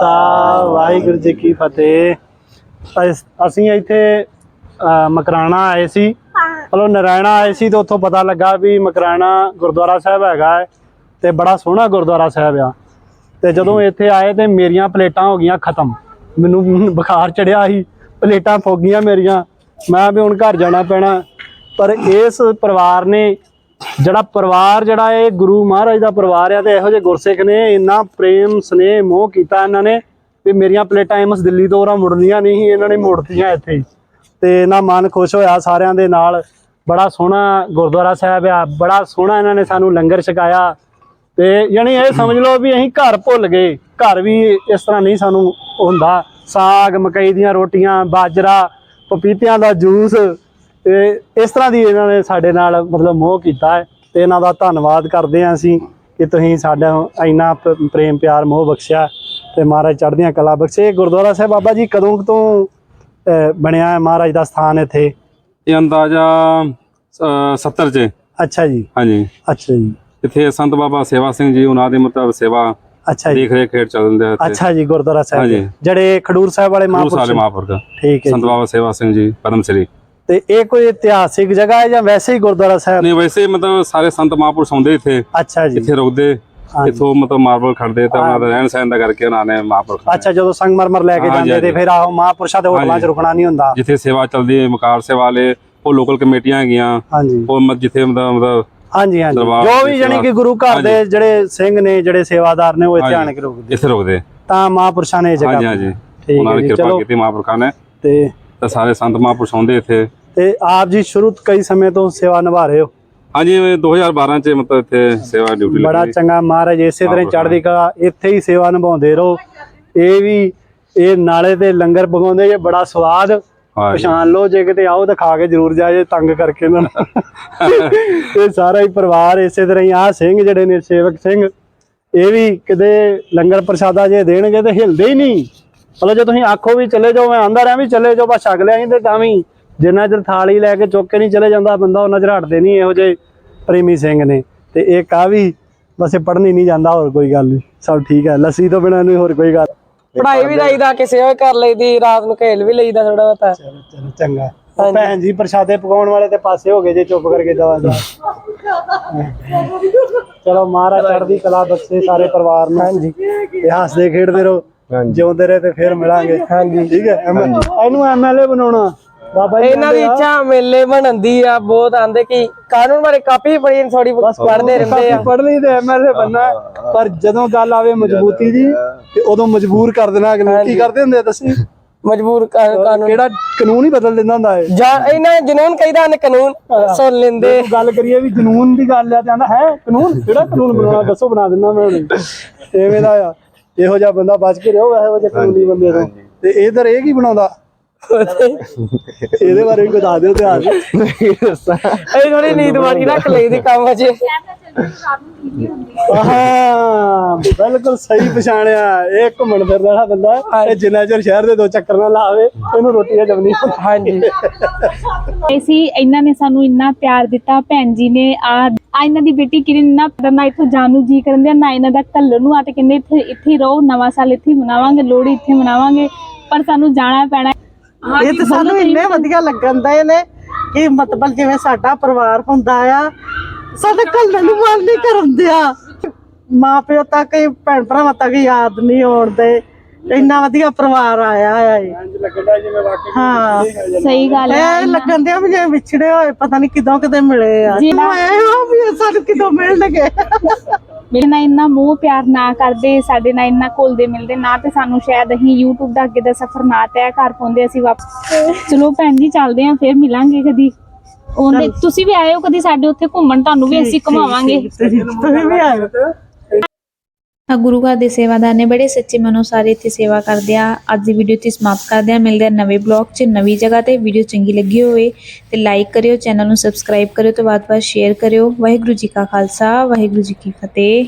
ਖਾਲਸਾ ਵਾਹਿਗੁਰੂ ਜੀ ਕੀ ਫਤਿਹ। ਅਸ- ਅਸੀਂ ਇੱਥੇ ਅ, ਮਕਰਾਣਾ ਆਏ ਸੀ। ਚਲੋ ਨਰਾਇਣਾ ਆਏ ਸੀ ਤੇ ਉੱਥੋਂ ਪਤਾ ਲੱਗਾ ਵੀ ਮਕਰਾਣਾ ਗੁਰਦੁਆਰਾ ਸਾਹਿਬ ਹੈਗਾ ਹੈ ਤੇ ਬੜਾ ਸੋਹਣਾ ਗੁਰਦੁਆਰਾ ਸਾਹਿਬ ਆ। ਤੇ ਜਦੋਂ ਇੱਥੇ ਆਏ ਤੇ ਮੇਰੀਆਂ ਪਲੇਟਾਂ ਹੋ ਗਈਆਂ ਖਤਮ। ਮੈਨੂੰ ਬੁਖਾਰ ਚੜਿਆ ਸੀ ਪਲੇਟਾਂ ਫੁੱਕ ਗਈਆਂ ਮੇਰੀਆਂ। ਮੈਂ ਵੀ ਹੁਣ ਘਰ ਜਾਣਾ ਪੈਣਾ। ਪਰ ਇਸ ਪਰਿਵਾਰ ਨੇ ਜਿਹੜਾ ਪਰਿਵਾਰ ਜਿਹੜਾ ਇਹ ਗੁਰੂ ਮਹਾਰਾਜ ਦਾ ਪਰਿਵਾਰ ਆ ਤੇ ਇਹੋ ਜਿਹੇ ਗੁਰਸਿੱਖ ਨੇ, ਇੰਨਾ ਪ੍ਰੇਮ, ਸਨੇਹ, ਮੋਹ ਕੀਤਾ ਇਹਨਾਂ ਨੇ ਵੀ ਮੇਰੀਆਂ ਪਲੇਟਾਂ ਐਮਸ ਦਿੱਲੀ ਤੋਂ ਉਹਨਾਂ ਮੁੜਨੀਆਂ ਨਹੀਂ ਸੀ, ਇਹਨਾਂ ਨੇ ਮੋੜਤੀਆਂ ਇੱਥੇ ਹੀ। ਤੇ ਇਹਨਾਂ ਮਨ ਖੁਸ਼ ਹੋਇਆ ਸਾਰਿਆਂ ਦੇ ਨਾਲ। ਬੜਾ ਸੋਹਣਾ ਗੁਰਦੁਆਰਾ ਸਾਹਿਬ ਆ, ਬੜਾ ਸੋਹਣਾ ਇਹਨਾਂ ਨੇ ਸਾਨੂੰ ਲੰਗਰ ਛਕਾਇਆ। ਤੇ ਯਾਨੀ ਇਹ ਸਮਝ ਲਓ ਵੀ ਅਸੀਂ ਘਰ ਭੁੱਲ ਗਏ, ਘਰ ਵੀ ਇਸ ਤਰ੍ਹਾਂ ਨਹੀਂ ਸਾਨੂੰ ਹੁੰਦਾ। ਸਾਗ, ਮਕਈ ਦੀਆਂ ਰੋਟੀਆਂ, ਬਾਜਰਾ, ਪਪੀਤਿਆਂ ਦਾ ਜੂਸ ਤੇ ਇਸ ਤਰ੍ਹਾਂ ਦੀ ਇਹਨਾਂ ਨੇ ਸਾਡੇ ਨਾਲ ਮਤਲਬ ਮੋਹ ਕੀਤਾ ਹੈ ਤੇ ਇਹਨਾਂ ਦਾ ਧੰਨਵਾਦ ਕਰਦੇ ਹਾਂ ਅਸੀਂ ਕਿ ਤੁਸੀਂ ਸਾਡਾ ਇੰਨਾ ਪ੍ਰੇਮ ਪਿਆਰ ਮੋਹ ਬਖਸ਼ਿਆ ਤੇ ਮਹਾਰਾਜ ਚੜ੍ਹਦੀਆਂ ਕਲਾ ਬਖਸ਼ੇ। ਗੁਰਦੁਆਰਾ ਸਾਹਿਬ ਬਾਬਾ ਜੀ ਕਦੋਂ ਤੋਂ ਬਣਿਆ ਹੈ? ਮਹਾਰਾਜ ਦਾ ਸਥਾਨ ਇੱਥੇ? ਇਹ ਅੰਦਾਜ਼ਾ ਅ, 70 ਚ। ਅੱਛਾ ਜੀ। ਹਾਂਜੀ। ਅੱਛਾ ਜੀ। ਇੱਥੇ ਸੰਤ ਬਾਬਾ ਸੇਵਾ ਸਿੰਘ ਜੀ ਉਹਨਾਂ ਦੇ ਮਤਲਬ ਸੇਵਾ ਅੱਛਾ ਜੀ। ਦੇਖ ਰੇਖ ਹੇਠ ਚੱਲਦੇ ਆ ਅੱਛਾ ਜੀ ਗੁਰਦੁਆਰਾ ਸਾਹਿਬ। ਜਿਹੜੇ ਖਡੂਰ ਸਾਹਿਬ ਵਾਲੇ ਮਹਾਂਪੁਰਖ ਠੀਕ ਹੈ ਸੰਤ। ਬਾਬਾ ਸੇਵਾ ਸਿੰਘ ਜੀ ਪਰਮ ਸ੍ਰੀ। ਤੇ ਇਹ ਕੋਈ ਇਤਿਹਾਸਿਕ ਜਗ੍ਹਾ ਹੈ ਜਾਂ ਵੈਸੇ ਹੀ ਗੁਰਦੁਆਰਾ ਸਾਹਿਬ ਨਹੀਂ ਵੈਸੇ ਮਤਲਬ ਸਾਰੇ ਸੰਤ ਮਹਾਂਪੁਰਸ਼ ਆਉਂਦੇ ਇੱਥੇ ਅੱਛਾ ਜੀ ਇੱਥੇ ਰੁਕਦੇ। ਇੱਥੋਂ ਮਤਲਬ ਮਾਰਬਲ ਖੜਦੇ ਤਾਂ ਉਹਨਾਂ ਦਾ ਰਹਿਣ ਸਹਿਣ ਦਾ ਕਰਕੇ ਉਹਨਾਂ ਨੇ ਮਹਾਂਪੁਰਖ ਨੇ। ਅੱਛਾ ਜਦੋਂ ਸੰਗਮਰਮਰ ਲੈ ਕੇ ਜਾਂਦੇ ਤੇ। ਫਿਰ ਆਹੋ ਮਹਾਂਪੁਰਸ਼ਾਂ ਦੇ ਹੋਟਲਾਂ 'ਚ। ਰੁਕਣਾ ਨਹੀਂ ਹੁੰਦਾ ਜਿੱਥੇ ਸੇਵਾ ਚੱਲਦੀ ਹੈ ਮਕਾਰ ਸੇਵਾ ਵਾਲੇ ਉਹ ਲੋਕਲ ਕਮੇਟੀਆਂ ਹੈਗੀਆਂ ਉਹ ਜਿੱਥੇ ਮਤਲਬ ਹਾਂਜੀ ਹਾਂਜੀ ਜੋ ਵੀ ਜਾਨੀ। ਕਿ ਗੁਰੂ ਘਰ ਦੇ। ਜਿਹੜੇ ਸਿੰਘ ਨੇ ਜਿਹੜੇ ਸੇਵਾਦਾਰ ਨੇ ਉਹ ਇੱਥੇ। ਆਣ ਕੇ ਰੁਕਦੇ ਇੱਥੇ ਰੁਕਦੇ ਤਾਂ ਮਹਾਂਪੁਰਸ਼ਾਂ ਨੇ ਇਹ ਜਗ੍ਹਾ ਹਾਂਜੀ ਹਾਂਜੀ ਉਹਨਾਂ ਨੇ ਕਿਰਪਾ ਕੀਤੀ ਮਹਾਂਪੁਰਖਾਂ ਨੇ ਤੇ ਸਾਰੇ ਸੰਤ ਮਹਾਂਪੁਰਸ਼ ਆਉਂਦੇ ਇੱਥੇ ਤੇ ਆਪ ਜੀ ਸ਼ੁਰੂ ਤੋਂ ਕਈ ਸਮੇਂ ਤੋਂ ਸੇਵਾ ਨਿਭਾ ਰਹੇ ਹੋ? ਹਾਂਜੀ ਇਹ 2012 ਚ ਮਤਲਬ ਇੱਥੇ ਸੇਵਾ ਡਿਊਟੀ ਬੜਾ ਲੱਗੀ ਚੰਗਾ ਮਹਾਰਾਜ ਇਸੇ ਤਰ੍ਹਾਂ ਹੀ ਚੜ੍ਹਦੀ ਕਲਾ ਇੱਥੇ ਹੀ ਸੇਵਾ ਨਿਭਾਉਂਦੇ ਰਹੋ। ਇਹ ਵੀ ਇਹ ਨਾਲੇ ਤੇ ਲੰਗਰ ਪਕਾਉਂਦੇ ਜੇ ਬੜਾ ਸਵਾਦ। ਹਾਂਜੀ ਪਛਾਣ ਲਓ ਜੇ ਕਿਤੇ ਆਓ ਤਾਂ ਖਾ ਕੇ ਜ਼ਰੂਰ ਜਾਏ ਤੰਗ ਕਰਕੇ ਨੂੰ। ਇਹ ਸਾਰਾ ਹੀ ਪਰਿਵਾਰ ਇਸੇ ਤਰ੍ਹਾਂ ਹੀ ਆ ਸਿੰਘ ਜਿਹੜੇ ਨੇ ਸੇਵਕ ਸਿੰਘ ਇਹ ਵੀ ਕਿਤੇ ਲੰਗਰ ਪ੍ਰਸ਼ਾਦਾ ਜੇ ਦੇਣਗੇ ਤੇ ਹਿਲਦੇ ਹੀ ਨਹੀਂ। ਮਤਲਬ ਜੇ ਤੁਸੀਂ ਆਖੋ ਵੀ ਚਲੇ ਜਾਓ ਮੈਂ ਆਂਦਾ ਰਿਹਾ ਵੀ ਚਲੇ ਜਾਓ ਬਸ ਛਕ ਲਿਆ ਸੀ ਤੇ ਤਾਂ ਵੀ। ਜਿੰਨਾ ਚਿਰ ਥਾਲੀ ਲੈ ਕੇ ਚੁੱਕ ਕੇ ਨਹੀਂ ਚਲੇ ਜਾਂਦਾ ਬੰਦਾ ਉਹਨਾਂ ਚਿਰ ਹਟਦੇ ਨਹੀਂ ਇਹੋ ਜਿਹੇ ਪ੍ਰੇਮੀ ਸਿੰਘ ਨੇ। ਤੇ ਇਹ ਕਾ ਵੀ ਬਸ ਇਹ ਪੜ੍ਹਨੀ ਨਹੀਂ ਜਾਂਦਾ ਹੋਰ ਕੋਈ ਗੱਲ ਨਹੀਂ ਸਭ ਠੀਕ ਹੈ। ਲੱਸੀ ਤੋਂ ਬਿਨਾਂ ਨਹੀਂ ਹੋਰ ਕੋਈ ਗੱਲ ਪੜਾਈ ਵੀ ਲਾਈਦਾ ਕਿਸੇ ਹੋਏ ਕਰ ਲਈਦੀ ਰਾਤ ਨੂੰ ਖੇਲ ਵੀ ਲਈਦਾ ਥੋੜਾ ਬਹੁਤਾ। ਚਲੋ ਚੰਗਾ। ਭੈਣ ਜੀ ਪ੍ਰਸ਼ਾਦੇ ਪਕਾਉਣ ਵਾਲੇ ਤੇ ਪਾਸੇ ਹੋ ਗਏ ਜੇ ਚੁੱਪ ਕਰਕੇ ਦਵਾ ਦਾ ਚਲੋ ਮਹਾਰਾਜ ਚੜ੍ਹਦੀ ਕਲਾ ਬਖਸ਼ੇ ਸਾਰੇ ਪਰਿਵਾਰ ਨੂੰ। ਹਾਂਜੀ। ਤੇ ਹੱਸਦੇ ਖੇਡਦੇ ਰਹੋ। ਜਿਉਂਦੇ ਰਹੇ ਤੇ ਫਿਰ ਮਿਲਾਂਗੇ। ਹਾਂਜੀ। ਠੀਕ ਹੈ ਇਹਨੂੰ ਐਮਐਲਏ ਬਣਾਉਣਾ। ਬਾਬਾ ਜੀ ਇਹਨਾਂ ਦੀ ਇੱਛਾ ਮੇਲੇ ਬਣਦੀ ਆ ਬਹੁਤ ਆਂਦੇ ਕਿ ਕਾਨੂੰਨ ਬਾਰੇ ਕਾਪੀ ਪੜੀ ਥੋੜੀ ਪੜਦੇ ਰਹਿੰਦੇ ਆ। ਪੜ੍ਹ ਲਈ ਤੇ ਐਮਐਲਏ ਬੰਨਾ। ਪਰ ਜਦੋਂ ਗੱਲ ਆਵੇ ਮਜ਼ਬੂਤੀ ਦੀ ਤੇ ਉਦੋਂ ਮਜਬੂਰ ਕਰ ਦੇਣਾ ਅਗਲੇ। ਕੀ ਕਰਦੇ ਹੁੰਦੇ ਆ ਦੱਸੀ? ਮਜਬੂਰ ਕਾਨੂੰਨ। ਕਿਹੜਾ ਕਾਨੂੰਨ ਹੀ ਬਦਲ ਦਿੰਦਾ ਹੁੰਦਾ ਹੈ ਜਾਂ ਇਹਨਾਂ ਜਨੂਨ ਕਹਿੰਦਾ ਨੇ ਕਾਨੂੰਨ ਸੁਣ ਲੈਂਦੇ। ਗੱਲ ਕਰੀਏ ਵੀ ਕਾਨੂੰਨ ਦੀ ਗੱਲ ਆ ਤੇ ਆਂਦਾ ਹੈ ਕਾਨੂੰਨ? ਕਿਹੜਾ ਕਾਨੂੰਨ ਬਣਾਉਣਾ? ਦੱਸੋ ਬਣਾ ਦਿੰਦਾ ਮੈਂ ਹੁਣੇ ਐਵੇਂ ਦਾ ਆ। ਇਹੋ ਜਿਹਾ ਬੰਦਾ ਬਚ ਕੇ ਰਹੋ ਇਹੋ ਜਿਹੇ ਕਾਨੂੰਨੀ ਬੰਦੇ ਤੋਂ। ਤੇ ਇਧਰ ਇਹ ਕੀ ਬਣਾਉਂਦਾ? ਇਹਦੇ ਬਾਰੇ ਵੀ ਕੋਈ ਦੱਸ ਦਿਓ ਤੇ ਆ ਇਹ ਥੋੜੀ ਨੀਂਦ ਮਾਰੀ ਰੱਖ ਲਈਦੀ ਕੰਮ ਅਜੇ। ਹਾਂ ਬਿਲਕੁਲ ਸਹੀ ਪਛਾਣਿਆ ਇਹ ਘੁੰਮਣ ਫਿਰਨ ਵਾਲਾ ਬੰਦਾ ਇਹ ਜਿੰਨਾ ਚਿਰ ਸ਼ਹਿਰ ਦੇ ਦੋ ਚੱਕਰ ਨਾ ਲਾਵੇ ਇਹਨੂੰ ਰੋਟੀ ਜਮਨੀ ਹਾਂਜੀ। ਸੀ ਇਹਨਾਂ ਨੇ ਸਾਨੂੰ ਇੰਨਾ ਪਿਆਰ ਦਿੱਤਾ ਭੈਣ ਜੀ ਨੇ ਆ ਆ ਇਹਨਾਂ ਦੀ ਬੇਟੀ ਕਿਰਨ ਇੰਨਾ ਪਿਆਰ ਨਾਲ ਇੱਥੋਂ ਜਾਣ ਨੂੰ ਜੀ ਕਰਨ ਦਿਆ ਨਾ ਇਹਨਾਂ ਦਾ ਘੱਲਣ ਨੂੰ ਆ ਤੇ ਕਹਿੰਦੇ ਇੱਥੇ ਇੱਥੇ ਰਹੋ ਨਵਾਂ ਸਾਲ ਇੱਥੇ ਮਨਾਵਾਂਗੇ ਲੋਹੜੀ ਇੱਥੇ ਮਨਾਵਾਂਗੇ ਪਰ ਸਾਨੂੰ ਜਾਣਾ ਪੈਣਾ ਇਹ ਤਾਂ ਸਾਨੂੰ ਇੰਨੇ ਵਧੀਆ ਲੱਗਣ ਦੇ ਨੇ ਕਿ ਮਤਲਬ ਜਿਵੇਂ ਸਾਡਾ ਪਰਿਵਾਰ ਹੁੰਦਾ ਆ ਸਾਡੇ ਕੱਲ੍ਹ ਨੂੰ ਮਨ ਨਹੀਂ ਕਰਨ ਦਿਆ ਮਾਂ ਪਿਓ ਤੱਕ ਹੀ ਭੈਣ ਭਰਾਵਾਂ ਤੱਕ ਯਾਦ ਨਹੀਂ ਆਉਣ ਦੇ। ਇੰਨਾ ਵਧੀਆ ਪਰਿਵਾਰ ਆਇਆ ਆ ਇਹ। ਲੱਗਦਾ ਜਿਵੇਂ ਵਾਕਈ ਹਾਂ। ਸਹੀ ਗੱਲ ਹੈ ਇਹ ਲੱਗਣ ਦਿਆ ਵੀ ਜਿਵੇਂ ਵਿਛੜੇ ਹੋਏ ਪਤਾ ਨਹੀਂ ਕਿਦੋਂ ਕਿਤੇ ਮਿਲੇ ਆ। ਜੀ। ਮੈਂ ਹਾਂ ਵੀ ਸਾਨੂੰ ਕਿਦੋਂ ਮਿਲਣਗੇ। ਮੇਰੇ ਨਾਲ ਇੰਨਾ ਮੋਹ ਪਿਆਰ ਨਾ ਕਰਦੇ ਸਾਡੇ ਨਾਲ ਇੰਨਾ ਘੁਲਦੇ ਮਿਲਦੇ ਨਾ ਤੇ ਸਾਨੂੰ ਸ਼ਾਇਦ ਅਸੀਂ YouTube ਦਾ ਅੱਗੇ ਦਾ ਸਫ਼ਰ ਨਾ ਤੈਅ ਕਰ ਪਾਉਂਦੇ ਅਸੀਂ ਵਾਪਸ ਚਲੋ ਭੈਣ ਜੀ ਚੱਲਦੇ ਆਂ ਫੇਰ ਮਿਲਾਂਗੇ ਕਦੀ। ਉਹਦੇ ਤੁਸੀਂ ਵੀ ਆਇਓ ਕਦੀ ਸਾਡੇ ਉੱਥੇ ਘੁੰਮਣ ਤੁਹਾਨੂੰ ਵੀ ਅਸੀਂ ਘੁਮਾਵਾਂਗੇ। ਤੁਸੀਂ ਵੀ ਆਇਓ। ਗੁਰੂ ਘਰ ਦੇ ਸੇਵਾਦਾਰ ਨੇ ਬੜੇ ਸੱਚੇ ਮਨੋਂ ਸਾਰੇ ਇੱਥੇ ਸੇਵਾ ਕਰਦੇ ਆ। ਅੱਜ ਦੀ ਵੀਡੀਓ ਤੇ ਸਮਾਪਤ ਕਰਦੇ ਆ। ਮਿਲਦੇ ਆ ਨਵੇਂ ਬਲੌਗ 'ਚ, ਨਵੀਂ ਜਗ੍ਹਾ ਤੇ। ਵੀਡੀਓ ਚੰਗੀ ਲੱਗੀ ਹੋਵੇ ਤੇ ਲਾਈਕ ਕਰਿਓ ਚੈਨਲ ਨੂੰ ਸਬਸਕ੍ਰਾਈਬ ਕਰਿਓ ਤੇ ਬਾਅਦ ਬਾਅਦ ਸ਼ੇਅਰ ਕਰਿਓ। ਵਾਹਿਗੁਰੂ ਜੀ ਕਾ ਖਾਲਸਾ, ਵਾਹਿਗੁਰੂ ਜੀ ਕੀ ਫਤਿਹ।